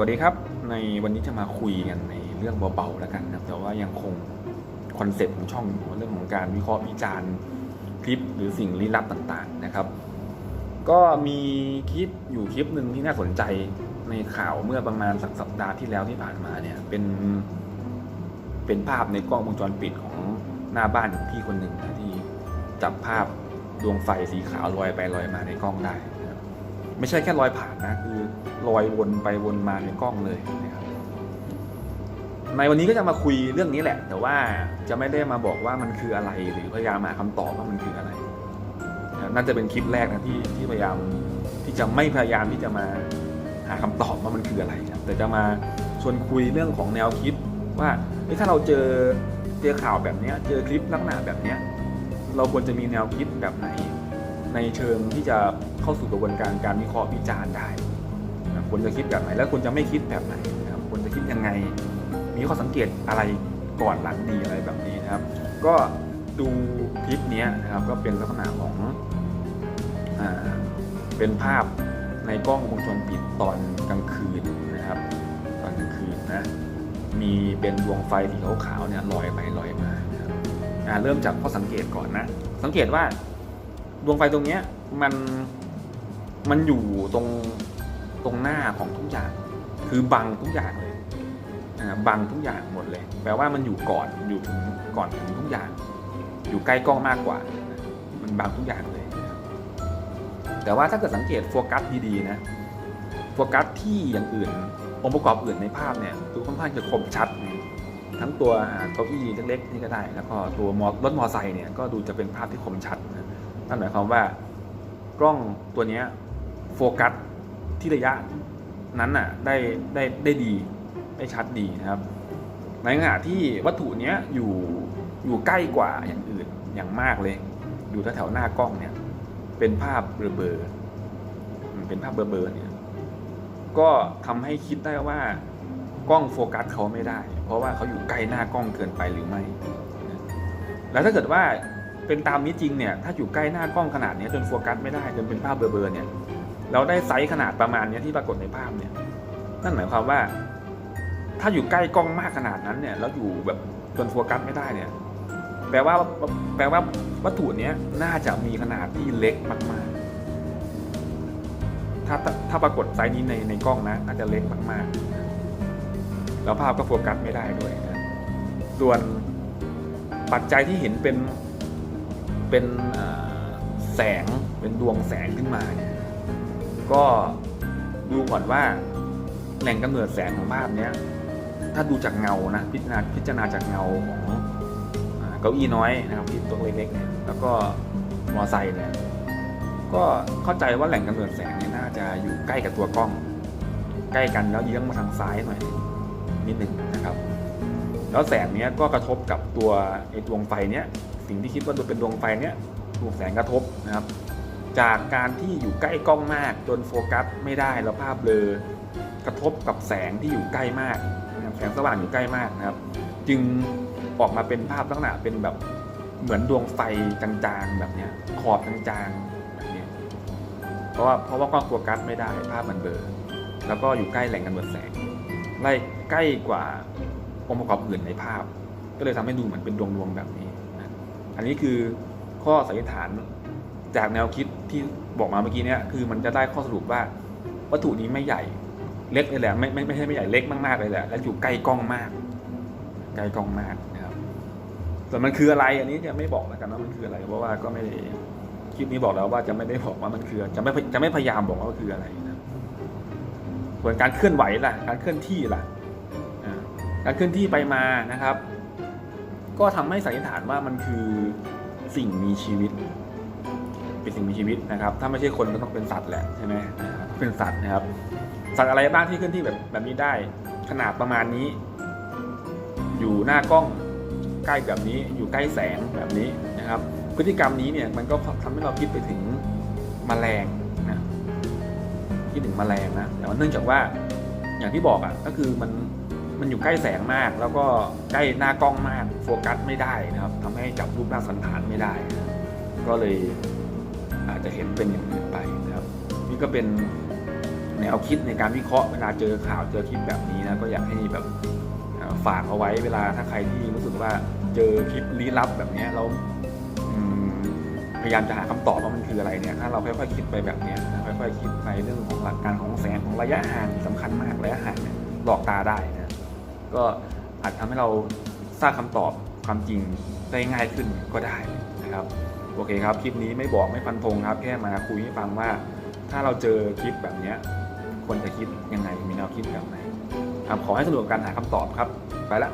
วัสดีครับ ในวันนี้จะมาคุยกันในเรื่องเบาๆแล้วกันนะแต่ว่ายังคงคอนเซ็ปต์ของช่องอยู่เรื่องของการวิเคราะห์วิจารณ์คลิปหรือสิ่งลี้ลับต่างๆนะครับ ก็มีคลิปอยู่คลิปหนึ่งที่น่าสนใจในข่าวเมื่อประมาณสักสัปดาห์ที่แล้วที่ผ่านมาเนี่ยเป็นเป็นภาพในกล้องวงจรปิดของหน้าบ้านของพี่คนหนึ่งนะที่จับภาพดวงไฟสีขาวลอยไปลอยมาในกล้องได้ ไม่ใช่แค่ลอยผ่านนะคือลอยวนไปวนมาในกล้องเลยนะครับในวันนี้ก็จะมาคุยเรื่องนี้แหละ แต่ว่าจะไม่ได้มาบอกว่ามันคืออะไรหรือพยายามหาคำตอบว่ามันคืออะไรน่าจะเป็นคลิปแรกนะที่ที่พยายามที่จะไม่พยายามที่จะมาหาคำตอบว่ามันคืออะไรนะแต่จะมาชวนคุยเรื่องของแนวคิดว่าถ้าเราเจอเจอข่าวแบบนี้เจอคลิปลักษณะแบบนี้เราควรจะมีแนวคิดแบบไหน ในเชิงที่จะ เข้าสู่กระบวนการการวิเคราะห์วิจารณ์ได้นะควรจะคิดแบบไหนแล้วควรจะไม่คิดแบบไหนนะครับควรจะคิดยังไง มีข้อสังเกตอะไรก่อนหลังดีอะไรแบบนี้นะครับ ก็ดูคลิปนี้นะครับก็เป็นลักษณะของอ่าเป็นภาพในกล้องวงจรปิดตอนกลางคืนนะครับ ตอนกลางคืนนะมีเป็นดวงไฟสีขาวๆเนี่ยลอยไปลอยมานะครับเริ่มจากข้อสังเกตก่อนนะ สังเกตว่าดวงไฟตรงนี้มัน มันอยู่ตรงตรงหน้าของทุกอย่าง คือบังทุกอย่างเลยอ่าบังทุกอย่างหมดเลย แปลว่ามันอยู่ก่อนอยู่ถึงก่อนถึงทุกอย่าง อยู่ใกล้กล้องมากกว่า มันบังทุกอย่างเลย แต่ว่าถ้าเกิดสังเกตโฟกัสดีๆนะโฟกัสที่อย่างอื่น องค์ประกอบอื่นในภาพเนี่ยดูค่อนข้างจะคมชัด ทั้งตัวเก้าอี้เล็กๆนี่ก็ได้ แล้วก็ตัวมอรถมอไซค์เนี่ยก็ดูจะเป็นภาพที่คมชัดนะนั่นหมายความว่ากล้องตัวเนี้ย โฟกัสที่ระยะนั้นน่ะได้ได้ได้ดีได้ชัดดีนะครับ ในขณะที่วัตถุเนี้ยอยู่อยู่ใกล้กว่าอย่างอื่นอย่างมากเลย อยู่แถวๆหน้ากล้องเนี่ยเป็นภาพเบลอเบลอๆอืมเป็นภาพเบลอเบลอๆเนี่ยก็ทำให้คิดได้ว่ากล้องโฟกัสเขาไม่ได้ เพราะว่าเขาอยู่ใกล้หน้ากล้องเกินไปหรือไม่ แล้วถ้าเกิดว่าเป็นตามนี้จริงเนี่ยถ้าอยู่ใกล้หน้ากล้องขนาดนี้จนโฟกัสไม่ได้จนเป็นภาพเบลอๆเนี่ย เราได้ไซส์ขนาดประมาณนี้ที่ปรากฏในภาพเนี่ย นั่นหมายความว่า ถ้าอยู่ใกล้กล้องมากขนาดนั้นเนี่ยแล้วอยู่แบบจนโฟกัสไม่ได้เนี่ย แปลว่าแปลว่าวัตถุเนี้ยน่าจะมีขนาดที่เล็กมากๆ ถ้าถ้าถ้าปรากฏไซส์นี้ในในกล้องนะน่าจะเล็กมากๆ แล้วภาพก็โฟกัสไม่ได้ด้วยนะส่วนปัจจัยที่เห็นเป็นเป็นแสงเป็นดวงแสงขึ้นมาเนี่ย ก็ดูก่อนว่าแหล่งกำเนิดแสงของภาพเนี้ย ถ้าดูจากเงานะพิจารณาพิจารณาจากเงาของเก้าอี้น้อยนะครับที่ตัวเล็กๆเนี่ยแล้วก็มอไซค์เนี่ยก็เข้าใจว่าแหล่งกำเนิดแสงเนี่ยน่าจะอยู่ใกล้กับตัวกล้อง ใกล้กันแล้วเยื้องมาทางซ้ายหน่อยนิดหนึ่งนะครับ แล้วแสงเนี้ยก็กระทบกับตัวไอ้ดวงไฟเนี้ยสิ่งที่คิดว่าเป็นดวงไฟเนี้ยถูกแสงกระทบนะครับ จากการที่อยู่ใกล้กล้องมากจนโฟกัสไม่ได้แล้วภาพเบลอกระทบกับแสงที่อยู่ใกล้มากนะครับแสงสว่างอยู่ใกล้มากนะครับ จึงออกมาเป็นภาพลักษณะเป็นแบบเหมือนดวงไฟจางๆแบบเนี้ยขอบจางๆแบบเนี้ยเพราะว่าเพราะว่ากล้องโฟกัสไม่ได้ภาพมันเบลอแล้วก็อยู่ใกล้แหล่งกำเนิดแสงไล่ใกล้กว่าองค์ประกอบอื่นในภาพ ก็เลยทำให้ดูเหมือนเป็นดวงดวงๆแบบนี้นะอันนี้คือข้อสันนิษฐาน จากแนวคิดที่บอกมาเมื่อกี้เนี้ยคือมันจะได้ข้อสรุปว่า วัตถุนี้ไม่ใหญ่เล็กเลยแหละไม่ไม่ไม่ใช่ไม่ใหญ่เล็กมากๆเลยแหละและอยู่ใกล้กล้องมาก ใกล้กล้องมากนะครับส่วนมันคืออะไรอันนี้จะไม่บอกแล้วกันว่ามันคืออะไรเพราะว่าก็ไม่ได้คลิปนี้บอกแล้วว่าจะไม่ได้บอกว่ามันคือจะไม่จะไม่พยายามบอกว่ามันคืออะไรนะส่วนการเคลื่อนไหวล่ะ การเคลื่อนที่ล่ะการเคลื่อนที่ไปมานะครับ ก็ทำให้สันนิษฐานว่ามันคือสิ่งมีชีวิต เป็นสิ่งมีชีวิตนะครับ ถ้าไม่ใช่คนก็ต้องเป็นสัตว์แหละใช่ไหมนะครับเป็นสัตว์นะครับ สัตว์อะไรบ้างที่เคลื่อนที่แบบแบบนี้ได้ ขนาดประมาณนี้ อยู่หน้ากล้องใกล้แบบนี้ อยู่ใกล้แสงแบบนี้นะครับ พฤติกรรมนี้เนี่ยมันก็ทำให้เราคิดไปถึงแมลงนะคิดถึงแมลงนะแต่ว่าเนื่องจากว่าอย่างที่บอกอะก็คือมันมันอยู่ใกล้แสงมาก แล้วก็ใกล้หน้ากล้องมาก โฟกัสไม่ได้นะครับทำให้จับรูปร่างสันฐานไม่ได้ ก็เลย อาจจะเห็นเป็นอย่างอื่นไปนะครับ นี่ก็เป็นแนวคิดในการวิเคราะห์เวลาเจอข่าวเจอคลิปแบบนี้นะก็อยากให้แบบฝากเอาไว้เวลาถ้าใครที่รู้สึกว่าเจอคลิปลี้ลับแบบนี้ยแล้วพยายามจะหาคำตอบว่ามันคืออะไรเนี่ยถ้าเราค่อยๆคิดไปแบบนี้นะค่อยๆคิดไปเรื่องของหลักการของแสงของระยะห่างสำคัญมากระยะห่างเนี่ยหลอกตาได้นะก็อาจทำให้เราทราบคำตอบความจริงได้ง่ายขึ้นก็ได้นะครับ โอเคครับ คลิปนี้ไม่บอกไม่ฟันธงครับ แค่มาคุยให้ฟังว่า ถ้าเราเจอคลิปแบบนี้ควรจะคิดยังไงมีแนวคิดแบบไหนครับขอให้สนุกกับการหาคำตอบครับ ไปละ